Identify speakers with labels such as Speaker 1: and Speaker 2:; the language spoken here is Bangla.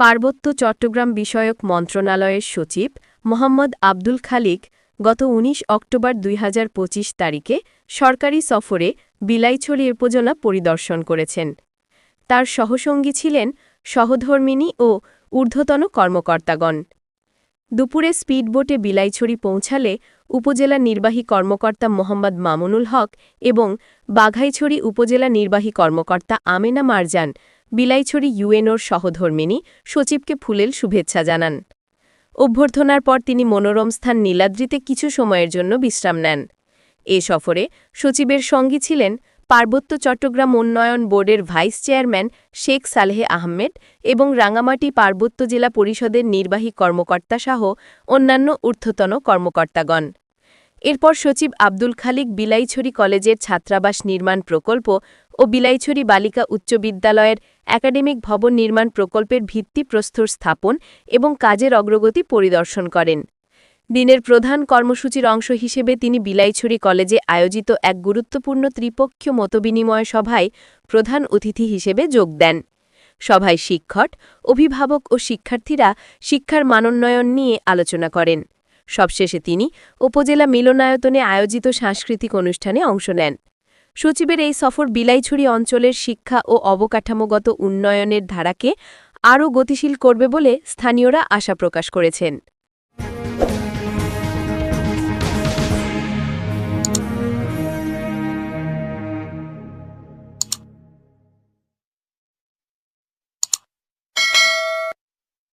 Speaker 1: পার্বত্য চট্টগ্রাম বিষয়ক মন্ত্রণালয়ের সচিব মোহাম্মদ আব্দুল খালিক গত ১৯ অক্টোবর দুই তারিখে সরকারি সফরে বিলাইছড়ি উপজেলা পরিদর্শন করেছেন তার সহসঙ্গী ছিলেন সহধর্মিনী ও ঊর্ধ্বতন কর্মকর্তাগণ দুপুরে স্পিডবোটে বিলাইছড়ি পৌঁছালে উপজেলা নির্বাহী কর্মকর্তা মোহাম্মদ মামুনুল হক এবং বাঘাইছড়ি উপজেলা নির্বাহী কর্মকর্তা আমেনা মারজান বিলাইছড়ি ইউএনওর সহধর্মিনী সচিবকে ফুলেল শুভেচ্ছা জানান অভ্যর্থনার পর তিনি মনোরম স্থান নীলাদ্রিতে কিছু সময়ের জন্য বিশ্রাম নেন এ সফরে সচিবের সঙ্গী ছিলেন পার্বত্য চট্টগ্রাম উন্নয়ন বোর্ডের ভাইস চেয়ারম্যান শেখ সালেহে আহমেদ এবং রাঙামাটি পার্বত্য জেলা পরিষদের নির্বাহী কর্মকর্তা সহ অন্যান্য ঊর্ধ্বতন কর্মকর্তাগণ এরপর সচিব আব্দুল খালিক বিলাইছড়ি কলেজের ছাত্রাবাস নির্মাণ প্রকল্প ও বিলাইছড়ি বালিকা উচ্চ বিদ্যালয়ের একাডেমিক ভবন নির্মাণ প্রকল্পের ভিত্তিপ্রস্তর স্থাপন এবং কাজের অগ্রগতি পরিদর্শন করেন দিনের প্রধান কর্মসূচির অংশ হিসেবে তিনি বিলাইছড়ি কলেজে আয়োজিত এক গুরুত্বপূর্ণ ত্রিপক্ষীয় মতবিনিময় সভায় প্রধান অতিথি হিসেবে যোগ দেন সভায় শিক্ষক অভিভাবক ও শিক্ষার্থীরা শিক্ষার মানোন্নয়ন নিয়ে আলোচনা করেন সবশেষে তিনি উপজেলা মিলনায়তনে আয়োজিত সাংস্কৃতিক অনুষ্ঠানে অংশ নেন সচিবের এই সফর বিলাইছড়ি অঞ্চলের শিক্ষা ও অবকাঠামোগত উন্নয়নের ধারাকে আরও গতিশীল করবে বলে স্থানীয়রা আশা প্রকাশ করেছেন